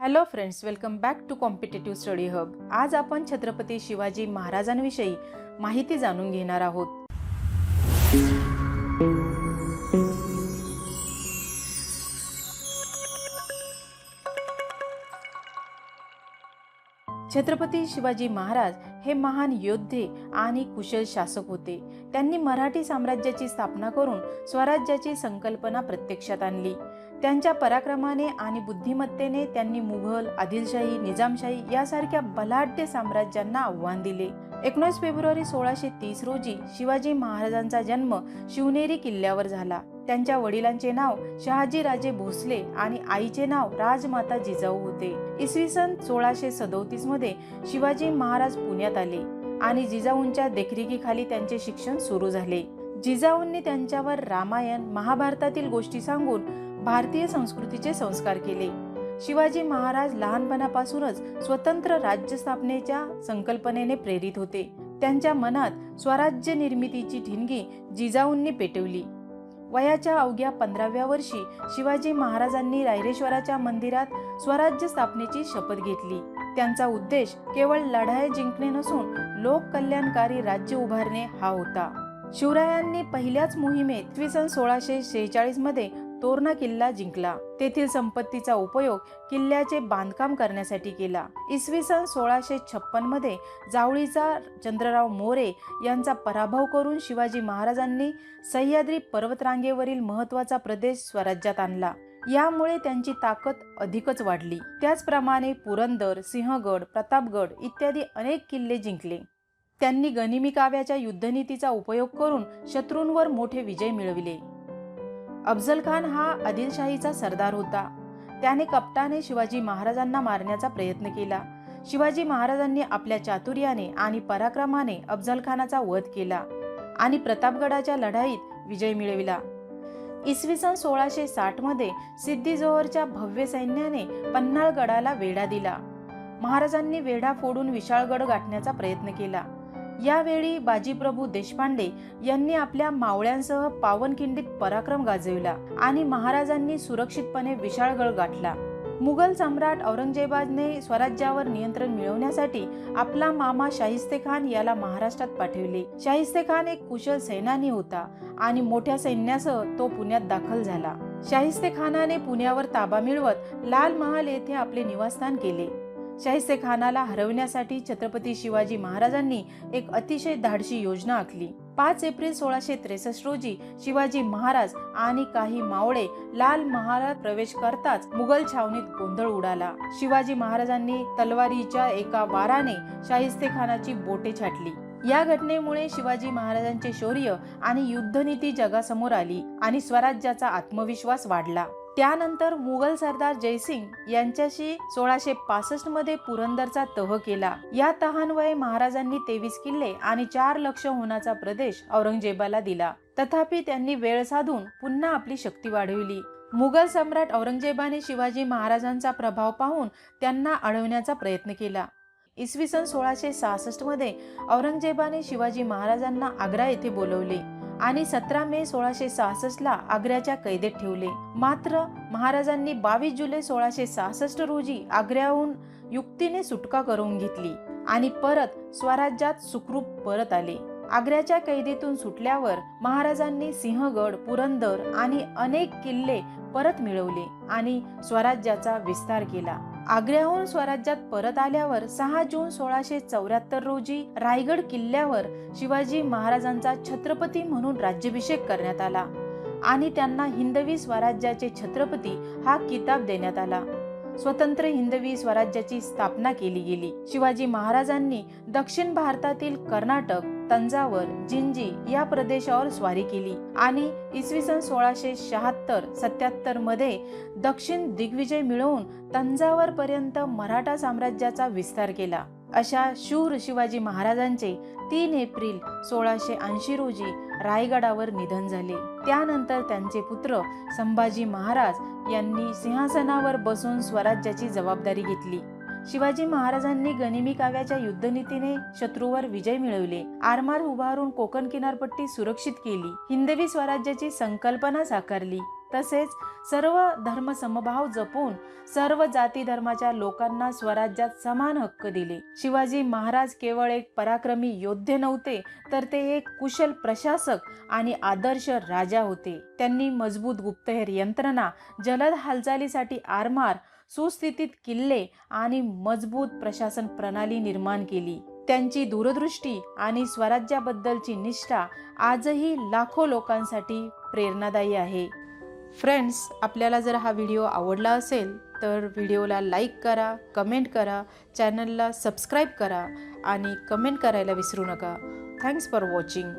Hello friends welcome back to competitive study hub आज आपण छत्रपती शिवाजी महाराजांविषयी माहिती जाणून घेणार आहोत. छत्रपती शिवाजी महाराज हे महान योद्धे आणि कुशल शासक होते. त्यांनी मराठी साम्राज्याची स्थापना करून स्वराज्याची संकल्पना प्रत्यक्षात आणली. त्यांच्या पराक्रमाने आणि बुद्धिमत्तेने त्यांनी मुघल आदिलशाही निजामशाही यासारख्या बलाढ्य साम्राज्यांना आव्हान दिले. एकोणीस फेब्रुवारी सोळाशे तीस रोजी शिवाजी महाराजांचा जन्म शिवनेरी किल्ल्यावर झाला. त्यांच्या वडिलांचे नाव शहाजीराजे भोसले आणि आईचे नाव राजमाता जिजाऊ होते. इसवी सन सोळाशे सदोतीसमध्ये शिवाजी महाराज पुण्यात आले आणि जिजाऊंच्या देखरेखीखाली त्यांचे शिक्षण सुरू झाले. जिजाऊंनी त्यांच्यावर रामायण महाभारतातील गोष्टी सांगून भारतीय संस्कृतीचे संस्कार केले. शिवाजी महाराज लहानपणापासूनच स्वतंत्र राज्य स्थापनेच्या संकल्पनेने प्रेरित होते. त्यांच्या मनात स्वराज्य निर्मितीची ठिणगी जिजाऊंनी पेटवली. वयाच्या अवघ्या पंधराव्या वर्षी शिवाजी महाराजांनी रायरेश्वराच्या मंदिरात स्वराज्य स्थापनेची शपथ घेतली. त्यांचा उद्देश केवळ लढाई जिंकणे नसून लोककल्याणकारी राज्य उभारणे हा होता. शिवरायांनी पहिल्याच मोहिमेत इसवी सन सोळाशे शेहेचाळीसमध्ये तोरणा किल्ला जिंकला. तेथील संपत्तीचा उपयोग किल्ल्याचे बांधकाम करण्यासाठी केला. इसवी सन सोळाशे छप्पनमध्ये जावळीचा चंद्रराव मोरे यांचा पराभव करून शिवाजी महाराजांनी सह्याद्री पर्वतरांगेवरील महत्त्वाचा प्रदेश स्वराज्यात आणला. यामुळे त्यांची ताकद अधिकच वाढली. त्याचप्रमाणे पुरंदर सिंहगड प्रतापगड इत्यादी अनेक किल्ले जिंकले. त्यांनी गनिमी काव्याच्या युद्धनीतीचा उपयोग करून शत्रूंवर मोठे विजय मिळविले. अफजल खान हा आदिलशाहीचा सरदार होता. त्याने कपटाने शिवाजी महाराजांना मारण्याचा प्रयत्न केला. शिवाजी महाराजांनी आपल्या चातुर्याने आणि पराक्रमाने अफजल खानाचा वध केला आणि प्रतापगडाच्या लढाईत विजय मिळविला. इसवी सन सोळाशे साठमध्ये सिद्धी जोहरच्या भव्य सैन्याने पन्हाळगडाला वेढा दिला. महाराजांनी वेढा फोडून विशाळगड गाठण्याचा प्रयत्न केला. यावेळी बाजीप्रभू देशपांडे यांनी आपल्या मावळ्यांसह पावनखिंडीत पराक्रम गाजविला आणि महाराजांनी सुरक्षितपणे विशाळगड गाठला. मुघल सम्राट औरंगजेबाने स्वराज्यावर नियंत्रण मिळवण्यासाठी आपला मामा शाहिस्ते खान याला महाराष्ट्रात पाठविले. शाहिस्ते खान एक कुशल सेनानी होता आणि मोठ्या सैन्यासह तो पुण्यात दाखल झाला. शाहिस्ते खानाने पुण्यावर ताबा मिळवत लाल महाल येथे आपले निवासस्थान केले. शाहिस्ते खानाला हरवण्यासाठी छत्रपती शिवाजी महाराजांनी एक अतिशय धाडशी योजना आखली. पाच एप्रिल सोळाशे त्रेसष्ट रोजी शिवाजी महाराज आणि काही मावळे लाल महालात प्रवेश करताच मुघल छावणीत गोंधळ उडाला. शिवाजी महाराजांनी तलवारीच्या एका वाराने शाहिस्ते खानाची बोटे छाटली. या घटनेमुळे शिवाजी महाराजांचे शौर्य आणि युद्धनीती जगासमोर आली आणि स्वराज्याचा आत्मविश्वास वाढला. त्यानंतर मुघल सरदार जयसिंग यांच्याशी सोळाशे पासष्टमध्ये पुरंदरचा तह केला. या तहान्वये महाराजांनी तेवीस किल्ले आणि चार लक्ष होण्याचा प्रदेश औरंगजेबाला दिला. तथापि त्यांनी वेळ साधून पुन्हा आपली शक्ती वाढविली. मुघल सम्राट औरंगजेबाने शिवाजी महाराजांचा प्रभाव पाहून त्यांना अडवण्याचा प्रयत्न केला. इसवी सन सोळाशे सहासष्टमध्ये औरंगजेबाने शिवाजी महाराजांना आग्रा येथे बोलवले. आणि सतरा मे सोळाशे सहासष्ट ला आग्र्याच्या कैदेत ठेवले. मात्र महाराजांनी बावीस जुलै सोळाशे सहासष्ट रोजी आग्र्याहून युक्तीने सुटका करून घेतली आणि परत स्वराज्यात सुखरूप परत आले. आग्र्याच्या कैदेतून सुटल्यावर महाराजांनी सिंहगड पुरंदर आणि अनेक किल्ले परत मिळवले आणि स्वराज्याचा विस्तार केला. आग्र्याहून स्वराज्यात परत आल्यावर सहा जून सोळाशे चौऱ्याहत्तर रोजी रायगड किल्ल्यावर शिवाजी महाराजांचा छत्रपती म्हणून राज्याभिषेक करण्यात आला. आणि त्यांना हिंदवी स्वराज्याचे छत्रपती हा किताब देण्यात आला. स्वतंत्र हिंदवी स्वराज्याची स्थापना केली गेली. शिवाजी महाराजांनी दक्षिण भारतातील कर्नाटक तंजावर जिंजी या प्रदेशावर स्वारी केली आणि इसवी सन सोळाशे शहात्तर सत्याहत्तरमध्ये दक्षिण दिग्विजय मिळवून तंजावर पर्यंत मराठा साम्राज्याचा विस्तार केला. अशा शूर शिवाजी महाराजांचे तीन एप्रिल सोळाशे ऐंशी रोजी रायगडावर निधन झाले. त्यानंतर त्यांचे पुत्र संभाजी महाराज यांनी सिंहासनावर बसून स्वराज्याची जबाबदारी घेतली. शिवाजी महाराजांनी गनिमी काव्याच्या युद्धनीतीने शत्रूवर विजय मिळवले. आरमार उभारून कोकण किनारपट्टी सुरक्षित केली. हिंदवी स्वराज्याची संकल्पना साकारली. तसेच सर्व धर्मसमभाव जपून सर्व जाती धर्माच्या लोकांना स्वराज्यात समान हक्क दिले. शिवाजी महाराज केवळ एक पराक्रमी योद्धे नव्हते तर ते एक कुशल प्रशासक आणि आदर्श राजा होते. त्यांनी मजबूत गुप्तहेर यंत्रणा जलद हालचालीसाठी आरमार सुस्थितीत किल्ले आणि मजबूत प्रशासन प्रणाली निर्माण केली. त्यांची दूरदृष्टी आणि स्वराज्याबद्दलची निष्ठा आजही लाखो लोकांसाठी प्रेरणादायी आहे. फ्रेंड्स आपल्याला जर हा व्हिडिओ आवडला असेल तर व्हिडिओला लाईक करा कमेंट करा चॅनलला सबस्क्राईब करा आणि कमेंट करायला विसरू नका. Thanks for watching